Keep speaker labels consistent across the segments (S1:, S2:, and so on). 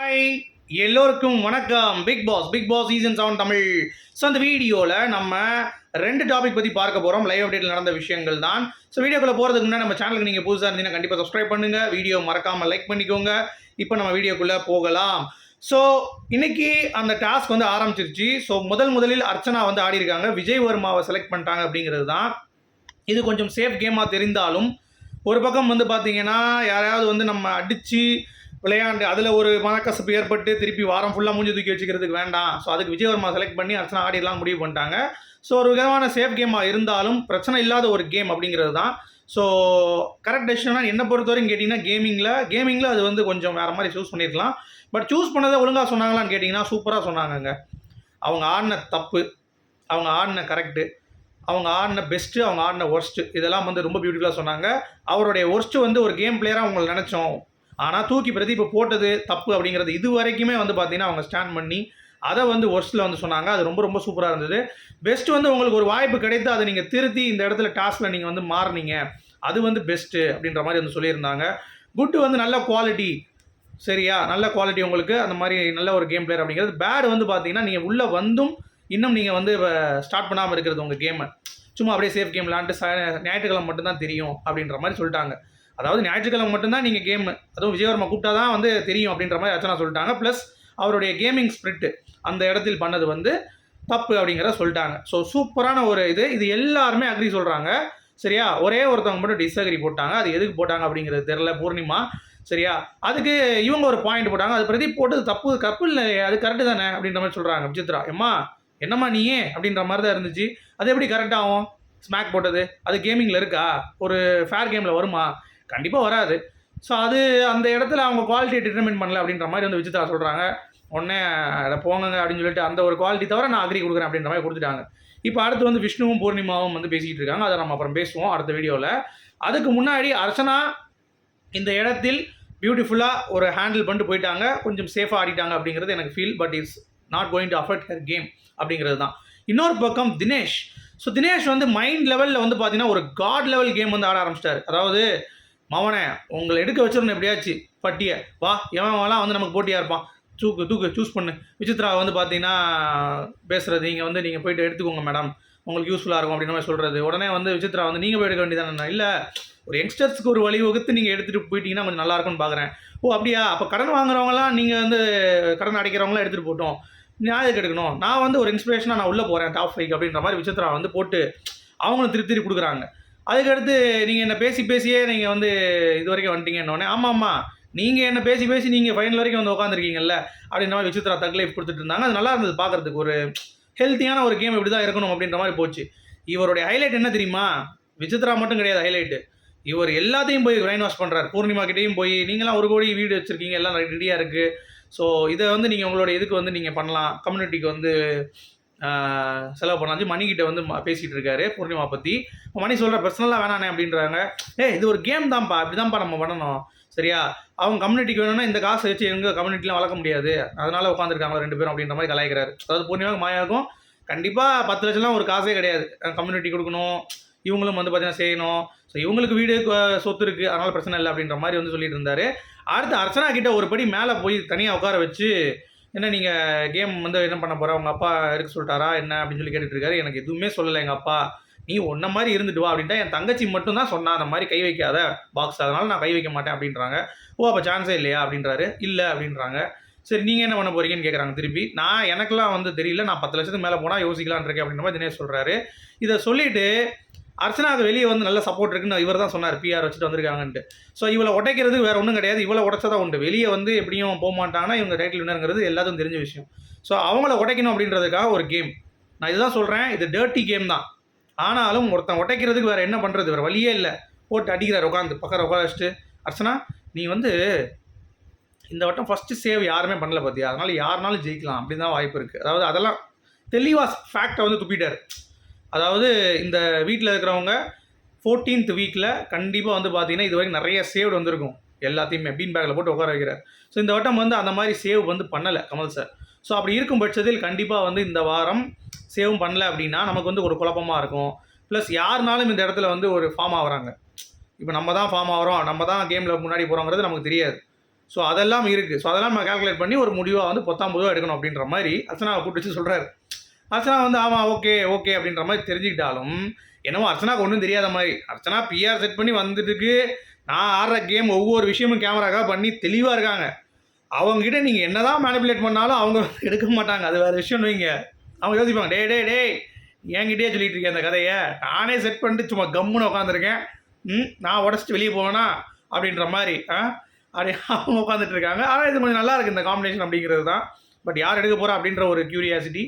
S1: Hi எல்லோருக்கும் வணக்கம். Bigg Boss Bigg Boss season seven Tamil. So அந்த வீடியோவில் நம்ம ரெண்டு டாபிக் பற்றி பார்க்க போகிறோம் லைவ் அப்டேட்டில் நடந்த விஷயங்கள் தான். ஸோ வீடியோக்குள்ளே போகிறதுக்கு முன்னாடி நம்ம சேனலுக்கு நீங்கள் புதுசாக இருந்தீங்கன்னா கண்டிப்பாக சப்ஸ்கிரைப் பண்ணுங்கள் வீடியோ மறக்காமல் லைக் பண்ணிக்கோங்க. இப்போ நம்ம வீடியோக்குள்ளே போகலாம். ஸோ இன்னைக்கு அந்த டாஸ்க் வந்து ஆரம்பிச்சிருச்சு. ஸோ முதல் முதலில் அர்ச்சனா வந்து ஆடி இருக்காங்க. விஜய் வர்மாவை செலக்ட் பண்ணிட்டாங்க அப்படிங்கிறது தான். இது கொஞ்சம் சேஃப் கேமாக தெரிந்தாலும் ஒரு பக்கம் வந்து பார்த்தீங்கன்னா யாரையாவது வந்து நம்ம அடித்து விளையாண்டு அதில் ஒரு மனக்கசப்பு ஏற்பட்டு திருப்பி வாரம் ஃபுல்லாக மூஞ்சி தூக்கி வச்சுக்கிறதுக்கு வேண்டாம். ஸோ அதுக்கு விஜயவர்மா செலக்ட் பண்ணி அர்ச்சனா ஆடிடலாம் முடிவு பண்ணிட்டாங்க. ஸோ ஒரு விதமான சேஃப் கேமாக இருந்தாலும் பிரச்சனை இல்லாத ஒரு கேம் அப்படிங்கிறது தான். ஸோ கரெக்ட் டெசிஷனாக என்னை பொறுத்தவரைக்கும் கேட்டிங்கன்னா கேமிங்கில் கேமிங்கில் அது வந்து கொஞ்சம் வேறு மாதிரி சூஸ் பண்ணியிருக்கலாம் பட் சூஸ் பண்ணதை ஒழுங்காக சொன்னாங்களான்னு கேட்டிங்கன்னா சூப்பராக சொன்னாங்கங்க. அவங்க ஆடின தப்பு அவங்க ஆடின கரெக்டு அவங்க ஆடின பெஸ்ட்டு அவங்க ஆடின ஒர்ஸ்ட்டு இதெல்லாம் வந்து ரொம்ப பியூட்டிஃபுல்லாக சொன்னாங்க. அவருடைய ஒர்ஸ்ட்டு வந்து ஒரு கேம் பிளேயராக அவங்களை நினச்சோம். ஆனால் தூக்கி பிரதி இப்போ போட்டது தப்பு அப்படிங்கிறது இது வரைக்குமே வந்து பார்த்தீங்கன்னா அவங்க ஸ்டாண்ட் பண்ணி அதை வந்து ஒர்ஸ்ட்டில் வந்து சொன்னாங்க. அது ரொம்ப ரொம்ப சூப்பராக இருந்தது. பெஸ்ட் வந்து உங்களுக்கு ஒரு வாய்ப்பு கிடைத்து அதை நீங்கள் திருத்தி இந்த இடத்துல டாஸ்கில் நீங்கள் வந்து மாறுனீங்க. அது வந்து பெஸ்ட்டு அப்படின்ற மாதிரி வந்து சொல்லியிருந்தாங்க. குட்டு வந்து நல்ல குவாலிட்டி சரியா? நல்ல குவாலிட்டி உங்களுக்கு. அந்த மாதிரி நல்ல ஒரு கேம் பிளேயர் அப்படிங்கிறது. பேட் வந்து பார்த்தீங்கன்னா நீங்கள் உள்ளே வந்தும் இன்னும் நீங்கள் வந்து ஸ்டார்ட் பண்ணாமல் இருக்கிறது உங்கள் கேமை சும்மா அப்படியே சேஃப் கேம் விளாண்டு ச ஞாயிற்றுக்கிழமை மட்டும்தான் தெரியும் அப்படின்ற மாதிரி சொல்லிட்டாங்க. அதாவது ஞாயிற்றுக்கிழமை மட்டும்தான் நீங்கள் கேம் அதுவும் விஜயவர்மா கூப்பிட்டா தான் வந்து தெரியும் அப்படின்ற மாதிரி அர்ச்சனா சொல்லிட்டாங்க. ப்ளஸ் அவருடைய கேமிங் ஸ்பிரிட்டு அந்த இடத்தில் பண்ணது வந்து தப்பு அப்படிங்கிறத சொல்லிட்டாங்க. ஸோ சூப்பரான ஒரு இது. இது எல்லாருமே அக்ரி சொல்கிறாங்க சரியா? ஒரே ஒருத்தவங்க மட்டும் டிஸ்அக்ரி போட்டாங்க. அது எதுக்கு போட்டாங்க அப்படிங்கிறது தெரில பூர்ணிமா. சரியா? அதுக்கு இவங்க ஒரு பாயிண்ட் போட்டாங்க. அது பிரதீப் போட்டது தப்பு. தப்பு இல்லை. அது கரெக்டு தானே அப்படின்ற மாதிரி சொல்கிறாங்க விசித்ரா. எம்மா என்னம்மா நீயே அப்படின்ற மாதிரி தான் இருந்துச்சு. அது எப்படி கரெக்டாகும் ஸ்மாக் போட்டது. அது கேமிங்கில் இருக்கா? ஒரு ஃபேர் கேமில் வருமா? கண்டிப்பாக வராது. ஸோ அது அந்த இடத்துல அவங்க குவாலிட்டியை டிட்டர்மின் பண்ணல அப்படின்ற மாதிரி வந்து விஜிதா சொல்கிறாங்க உடனே அதை போங்க அப்படின்னு சொல்லிட்டு அந்த ஒரு குவாலிட்டி தவிர நான் அக்ரி கொடுக்குறேன் அப்படின்ற மாதிரி கொடுத்துட்டாங்க. இப்போ அடுத்து வந்து விஷ்ணுவும் பூர்ணிமாவும் வந்து பேசிக்கிட்டு இருக்காங்க. அதை நம்ம அப்புறம் பேசுவோம் அடுத்த வீடியோவில் அதுக்கு முன்னாடி அர்ச்சனா இந்த இடத்தில் பியூட்டிஃபுல்லாக ஒரு ஹேண்டில் பண்ணிட்டு போயிட்டாங்க. கொஞ்சம் சேஃபாக ஆடிட்டாங்க அப்படிங்கிறது எனக்கு feel but is not going to affect her game அப்படிங்கிறது தான். இன்னொரு பக்கம் தினேஷ். ஸோ தினேஷ் வந்து மைண்ட் லெவலில் வந்து பார்த்தீங்கன்னா ஒரு காட் லெவல் கேம் வந்து ஆட ஆரம்பிச்சிட்டாரு. அதாவது மவனே உங்களை எடுக்க வச்சிடணும் எப்படியாச்சு? பட்டியை. வா எவன்லாம் வந்து நமக்கு போட்டியாக இருப்பான். தூக்கு தூக்கு சூஸ் பண்ணு. விசித்ரா வந்து பார்த்தீங்கன்னா பேசுகிறது நீங்கள் வந்து நீங்கள் போயிட்டு எடுத்துக்கோங்க மேடம் உங்களுக்கு யூஸ்ஃபுல்லாக இருக்கும் அப்படின்னு மாதிரி சொல்கிறது உடனே வந்து விசித்ரா வந்து நீங்கள் போய் எடுக்க வேண்டியதானே இல்லை ஒரு யங்ஸ்டர்ஸ்க்கு ஒரு வழி வகுத்து நீங்கள் எடுத்துகிட்டு போயிட்டீங்கன்னா கொஞ்சம் நல்லா இருக்கும்னு பார்க்குறேன் ஓ அப்படியா? அப்போ கடன் வாங்குறவங்களாம் நீங்கள் வந்து கடன் அடைக்கிறவங்களாம் எடுத்துகிட்டு போட்டோம். நியாயம் எடுக்கணும் நான் வந்து ஒரு இன்ஸ்பிரேஷனாக நான் உள்ளே போகிறேன் டாப் ஃபைவ் அப்படின்ற மாதிரி விசித்ரா வந்து போட்டு அவங்களும் திருப்பி திருப்பி கொடுக்குறாங்க. அதுக்கடுத்து நீங்கள் என்ன பேசி பேசியே நீங்கள் வந்து இது வரைக்கும் வந்துட்டீங்கன்னொடனே ஆமாம் ஆமாம் நீங்கள் என்ன பேசி பேசி நீங்கள் ஃபைனல் வரைக்கும் வந்து உட்காந்துருக்கீங்கல்ல அப்படின்ற மாதிரி விசித்ரா தக்லைஃப் கொடுத்துட்டு இருந்தாங்க. அது நல்லா இருந்தது பார்க்குறதுக்கு ஒரு ஹெல்த்தியான ஒரு கேம் இப்படி தான் இருக்கணும் அப்படின்ற மாதிரி போச்சு. இவருடைய ஹைலைட் என்ன தெரியுமா? விசித்ரா மட்டும் கிடையாது ஹைலைட்டு இவர் எல்லாத்தையும் போய் பிரைன் வாஷ் பண்ணுறாரு பூர்ணிமா கிட்டேயும் போய் நீங்களாம் ஒரு கோடி வீடு வச்சுருக்கீங்க எல்லாம் ரெடியாக இருக்குது ஸோ இதை வந்து நீங்கள் உங்களோட இதுக்கு வந்து நீங்கள் பண்ணலாம். கம்யூனிட்டிக்கு வந்து செலவு பண்ணலாம் மணிக்கிட்ட வந்து ம- பேசிகிட்டு இருக்காரு பூர்ணிமா பற்றி மணி சொல்கிற பர்சனலாக வேணானே அப்படின்றாங்க. ஏ இது ஒரு கேம் தான்ப்பா அப்படிதான்ப்பா நம்ம பண்ணணும். சரியா? அவங்க கம்யூனிட்டிக்கு வேணும்னா இந்த காசை வச்சு எங்கள் கம்யூனிட்டிலாம் வளர்க்க முடியாது. அதனால உட்காந்துருக்காங்க ரெண்டு பேரும் அப்படின்ற மாதிரி கலாய்க்கிறாரு. அதாவது பூர்ணிமாவுக்கு மாயாவுக்கும் கண்டிப்பாக பத்து லட்சம்லாம் ஒரு காசே கிடையாது. கம்யூனிட்டி கொடுக்கணும். இவங்களும் வந்து பார்த்தீங்கன்னா செய்யணும். ஸோ இவங்களுக்கு வீடு சொத்து இருக்குது அதனால் பிரச்சனை இல்லை அப்படின்ற மாதிரி வந்து சொல்லிட்டு இருந்தாரு. அடுத்து அர்ச்சனா கிட்ட ஒரு படி மேலே போய் தனியாக உட்கார வச்சு என்ன நீங்கள் கேம் வந்து என்ன பண்ண போகிற உங்கள் அப்பா இருக்க சொல்லிட்டாரா? என்ன அப்படின்னு சொல்லி கேட்டுட்ருக்காரு எனக்கு எதுவுமே சொல்லலை எங்கள் அப்பா. நீ ஒன்ன மாதிரி இருந்துட்டு வா அப்படின்ட்டா என் தங்கச்சி மட்டும் தான் சொன்னா அந்த மாதிரி கை வைக்காத பாக்ஸ் அதனால நான் கை வைக்க மாட்டேன் அப்படின்றாங்க. ஓ அப்போ சான்ஸே இல்லையா? அப்படின்றாரு. இல்லை அப்படின்றாங்க. சரி நீங்கள் என்ன பண்ண போறீங்கன்னு கேட்குறாங்க திருப்பி. நான் எனக்கெல்லாம் வந்து தெரியல. நான் பத்து லட்சத்துக்கு மேலே போனால் யோசிக்கலான் இருக்கேன் அப்படின்ற மாதிரி தினேஷ் சொல்கிறாரு இதை சொல்லிட்டு அர்ச்சனாவுக்கு வெளியே வந்து நல்ல சப்போர்ட் இருக்குன்னு இவர் தான் சொன்னார் பிஆர் வச்சுட்டு வந்திருக்காங்கன்ட்டு. ஸோ இவளை உடைக்கிறதுக்கு வேறு ஒன்றும் கிடையாது. இவளை உடைச்சதான் உண்டு. வெளியே வந்து எப்படியும் போக மாட்டாங்கன்னா இவங்க டைட்டில் வினருங்கிறது எல்லாத்துக்கும் தெரிஞ்ச விஷயம். ஸோ அவங்கள உடைக்கணும் அப்படின்றதுக்காக ஒரு கேம் நான் இதுதான் சொல்கிறேன் இது டர்ட்டி கேம் தான். ஆனாலும் ஒருத்தன் உடைக்கிறதுக்கு வேற என்ன பண்ணுறது வேறு வழியே இல்லை. போட்டு அடிக்கிறார் உட்காந்து பக்கம் உட்கார வச்சுட்டு அர்ச்சனா நீ வந்து இந்த வட்டம் ஃபஸ்ட்டு சேவ் யாருமே பண்ணல பார்த்தியா அதனால் யாருனாலும் ஜெயிக்கலாம். அப்படின்னு தான் வாய்ப்பு இருக்குது அதாவது அதெல்லாம் தெளிவாக ஃபேக்டை வந்து துப்பிட்டார். அதாவது இந்த வீட்டில் இருக்கிறவங்க ஃபோர்டீன்த் வீக்கில் கண்டிப்பாக வந்து பார்த்தீங்கன்னா இது வரைக்கும் நிறைய சேவ் வந்திருக்கும். எல்லாத்தையுமே பீன் பேக்கில் போட்டு உட்கார வைக்கிறார் ஸோ இந்த வட்டம் வந்து அந்த மாதிரி சேவ் வந்து பண்ணலை கமல் சார் ஸோ அப்படி இருக்கும் பட்சத்தில் கண்டிப்பாக வந்து இந்த வாரம் சேவும் பண்ணல அப்படின்னா நமக்கு வந்து ஒரு குழப்பமாக இருக்கும். ப்ளஸ் யாருனாலும் இந்த இடத்துல வந்து ஒரு ஃபார்ம் ஆகுறாங்க. இப்போ நம்ம தான் ஃபார்ம் ஆகிறோம். நம்ம தான் கேமில் முன்னாடி போகிறோங்கிறது நமக்கு தெரியாது. ஸோ அதெல்லாம் இருக்குது ஸோ அதெல்லாம் நம்ம கால்குலேட் பண்ணி ஒரு முடிவாக வந்து பத்தாம்பது ரூபா எடுக்கணும் அப்படின்ற மாதிரி அர்ச்சனாவை கூப்பிட்டு வச்சு சொல்கிறாரு அர்ச்சனா வந்து ஆமாம் ஓகே ஓகே அப்படின்ற மாதிரி தெரிஞ்சுக்கிட்டாலும் என்னமோ அர்ச்சனாக்கு ஒன்றும் தெரியாத மாதிரி அர்ச்சனா பிஆர் செட் பண்ணி வந்துட்டுருக்கு. நான் ஆடுற கேம் ஒவ்வொரு விஷயமும் கேமராக்காக பண்ணி தெளிவாக இருக்காங்க. அவங்ககிட்ட நீங்கள் என்னதான் மேனிப்புலேட் பண்ணாலும் அவங்க வந்து எடுக்க மாட்டாங்க. அது வேறு விஷயம் வைங்க. அவங்க யோசிப்பாங்க டே டே டே என்கிட்டயே சொல்லிகிட்டு இருக்கேன் அந்த கதையை? நானே செட் பண்ணிட்டு சும்மா கம்முன்னு உட்காந்துருக்கேன் ம் நான் உடச்சிட்டு வெளியே போவேனா? அப்படின்ற மாதிரி ஆ அப்படி அவங்க உட்காந்துட்டு இருக்காங்க. ஆனால் இது கொஞ்சம் நல்லா இருக்குது இந்த காம்பினேஷன் அப்படிங்கிறது தான். பட் யார் எடுக்க போகிறா அப்படின்ற ஒரு கியூரியாசிட்டி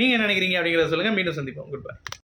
S1: நீங்கள் நினைக்கிறீங்க அப்படிங்கிறத சொல்லுங்கள் மீண்டும் சந்திப்போம். Good bye